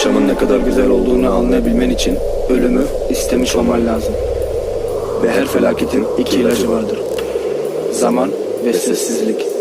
yaşamın ne kadar güzel olduğunu anlayabilmen için ölümü istemiş olman lazım. Ve her felaketin iki ilacı vardır. Zaman ve sessizlik.